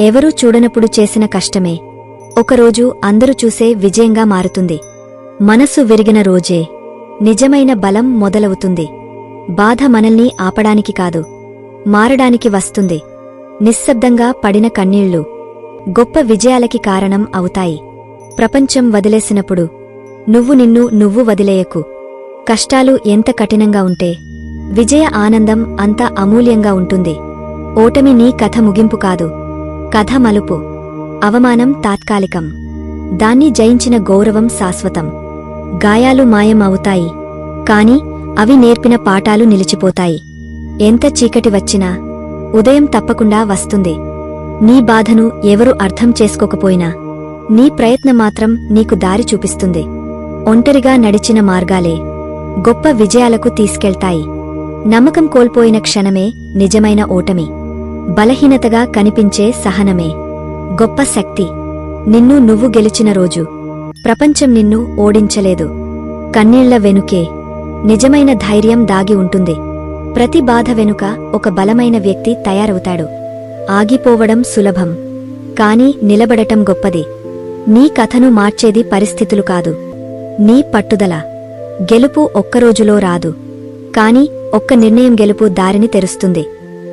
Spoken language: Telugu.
ఎవరూ చూడనప్పుడు చేసిన కష్టమే. ఒకరోజు అందరూ చూసే విజయంగా మారుతుంది. మనసు విరిగిన రోజే. నిజమైన బలం మొదలవుతుంది. బాధ మనల్ని ఆపడానికి కాదు మారడానికి వస్తుంది. నిశ్శబ్దంగా పడిన కన్నీళ్ళు గొప్ప విజయాలకి కారణం అవుతాయి. ప్రపంచం వదిలేసినప్పుడు నువ్వు నిన్ను నువ్వు వదిలేయకు. కష్టాలు ఎంత కఠినంగా ఉంటే విజయ ఆనందం అంత అమూల్యంగా ఉంటుంది. ఓటమి నీ కథ ముగింపు కాదు. కథ మలుపు. అవమానం తాత్కాలికం. దాన్ని జయించిన గౌరవం శాశ్వతం. గాయాలు మాయం అవుతాయి కాని అవి నేర్పిన పాఠాలు నిలిచిపోతాయి. ఎంత చీకటి వచ్చినా ఉదయం తప్పకుండా వస్తుంది. నీ బాధను ఎవరు అర్థం చేసుకోకపోయినా నీ ప్రయత్నం మాత్రం నీకు దారి చూపిస్తుంది. ఒంటరిగా నడిచిన మార్గాలే గొప్ప విజయాలకు తీసుకెళ్తాయి. నమ్మకం కోల్పోయిన క్షణమే నిజమైన ఓటమి. బలహీనతగా కనిపించే సహనమే. గొప్ప శక్తి. నిన్ను నువ్వు గెలిచిన రోజు. ప్రపంచం నిన్ను ఓడించలేదు. కన్నీళ్ళ వెనుకే. నిజమైన ధైర్యం దాగి ఉంటుంది. ప్రతి బాధ వెనుక ఒక బలమైన వ్యక్తి తయారవుతాడు. ఆగిపోవడం సులభం. కాని నిలబడటం గొప్పది. నీ కథను మార్చేది పరిస్థితులు కాదు. నీ పట్టుదల. గెలుపు ఒక్కరోజులో రాదు. కాని ఒక్క నిర్ణయం గెలుపు దారిని తెరుస్తుంది.